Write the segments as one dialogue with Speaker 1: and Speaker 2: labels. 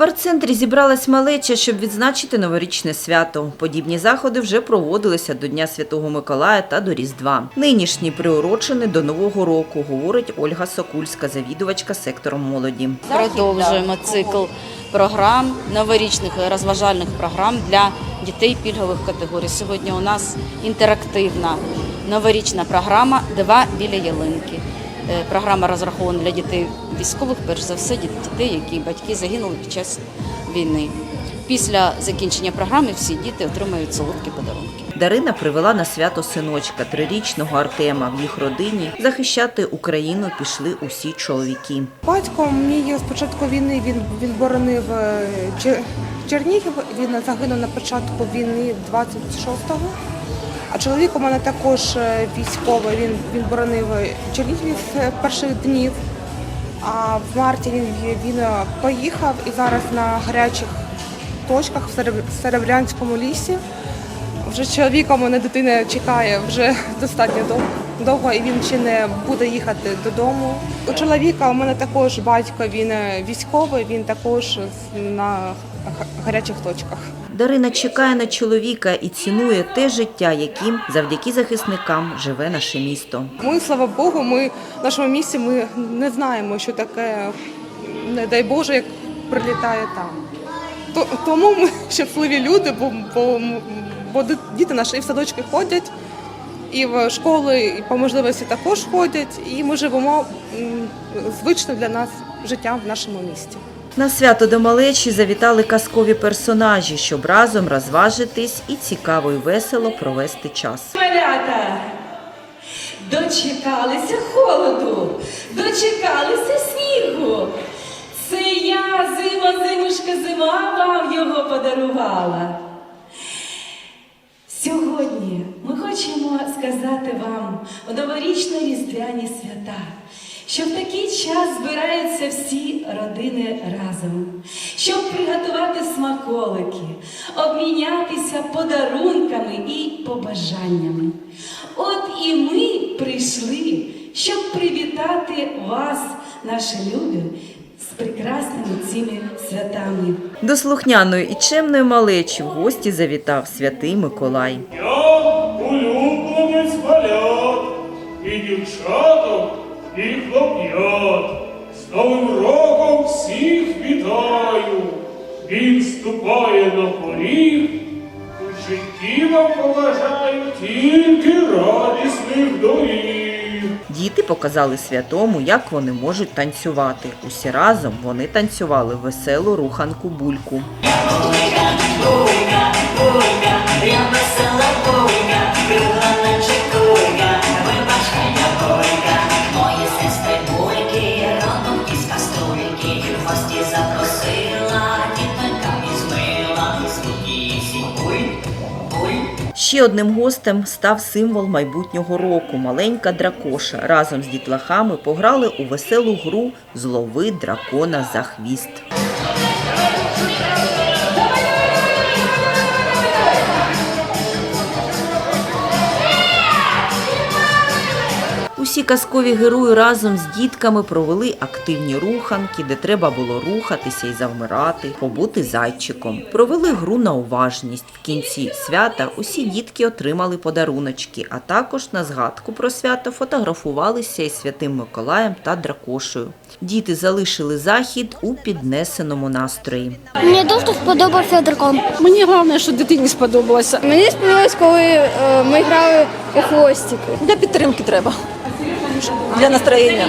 Speaker 1: В арт-центрі зібралась малеча, щоб відзначити новорічне свято. Подібні заходи вже проводилися до Дня Святого Миколая та до Різдва. Нинішній приурочений до Нового року, говорить Ольга Сокульська, завідувачка сектором молоді.
Speaker 2: Продовжуємо цикл програм, новорічних розважальних програм для дітей пільгових категорій. Сьогодні у нас інтерактивна новорічна програма Два біля ялинки. Е, Програма розрахована для дітей військових, перш за все, діт- дітей, які батьки загинули під час війни. Після закінчення програми всі діти отримають солодкі подарунки.
Speaker 1: Дарина привела на свято синочка трирічного Артема. В їх родині захищати Україну пішли усі чоловіки.
Speaker 3: Батько мій з початку війни він, він боронив е, Чернігів. Він загинув на початку війни 26-го. А чоловік у мене також е, військовий. Він, він боронив Чернігів перших днів. А в марті він, він е, поїхав і зараз на гарячих точках в Сереб- Серебрянському лісі. Вже чоловіка мене дитина чекає вже достатньо дов- довго, і він ще не буде їхати додому. У чоловіка у мене також батько, він е, військовий, він також на гарячих точках.
Speaker 1: Дарина чекає на чоловіка і цінує те життя, яким завдяки захисникам живе наше місто.
Speaker 3: Ми, слава Богу, ми в нашому місті ми не знаємо, що таке, не дай Боже, як прилітає там. Тому ми щасливі люди, бо, бо, бо діти наші і в садочки ходять, і в школи і по можливості також ходять, і ми живемо м, звичне для нас життя в нашому місті.
Speaker 1: На свято до малечі завітали казкові персонажі, щоб разом розважитись і цікаво і весело провести час.
Speaker 4: Малята, дочекалися холоду, дочекалися снігу. Це я, зима, зимушка, зима вам його подарувала. Сьогодні ми хочемо сказати вам у новорічно-різдвяні свята, що в такий час збираються всі родини разом, щоб приготувати смаколики, обмінятися подарунками і побажаннями. От і ми прийшли, щоб привітати вас, наші любі, з прекрасними цими святами.
Speaker 1: До слухняної і чемної малечі в гості завітав святий Миколай.
Speaker 5: Я улюбленець малят, і дівчаток, і хлоп'ят. З Новим роком всіх вітаю. Він ступає на поріг. У житті вам побажаю тільки радісних доріг.
Speaker 1: Діти показали святому, як вони можуть танцювати. Усі разом вони танцювали веселу руханку бульку.
Speaker 6: Мої
Speaker 1: Ще одним гостем став символ майбутнього року маленька дракоша. Разом з дітлахами пограли у веселу гру Злови дракона за хвіст. Казкові герої разом з дітками провели активні руханки, де треба було рухатися і завмирати, побути зайчиком. Провели гру на уважність. В кінці свята усі дітки отримали подаруночки, а також на згадку про свято фотографувалися із святим Миколаєм та Дракошею. Діти залишили захід у піднесеному настрої.
Speaker 7: Мені дуже сподобався дракон.
Speaker 8: Мені головне, що дитині сподобалося.
Speaker 7: Мені сподобалось, коли е, ми грали у хвостики.
Speaker 8: Для підтримки треба. Для настроєння.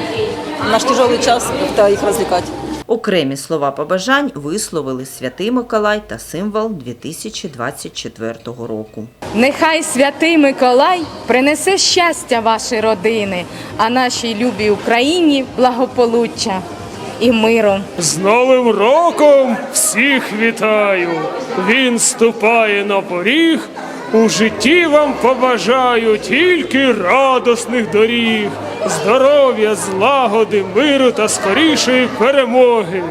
Speaker 8: В наш тяжелий час та їх розвлікати.
Speaker 1: Окремі слова побажань висловили святий Миколай та символ 2024 року.
Speaker 9: Нехай святий Миколай принесе щастя вашій родини, а нашій любій Україні благополуччя і миру.
Speaker 5: З Новим роком всіх вітаю! Він ступає на поріг. У житті вам побажаю тільки радосних доріг, здоров'я, злагоди, миру та скорішої перемоги.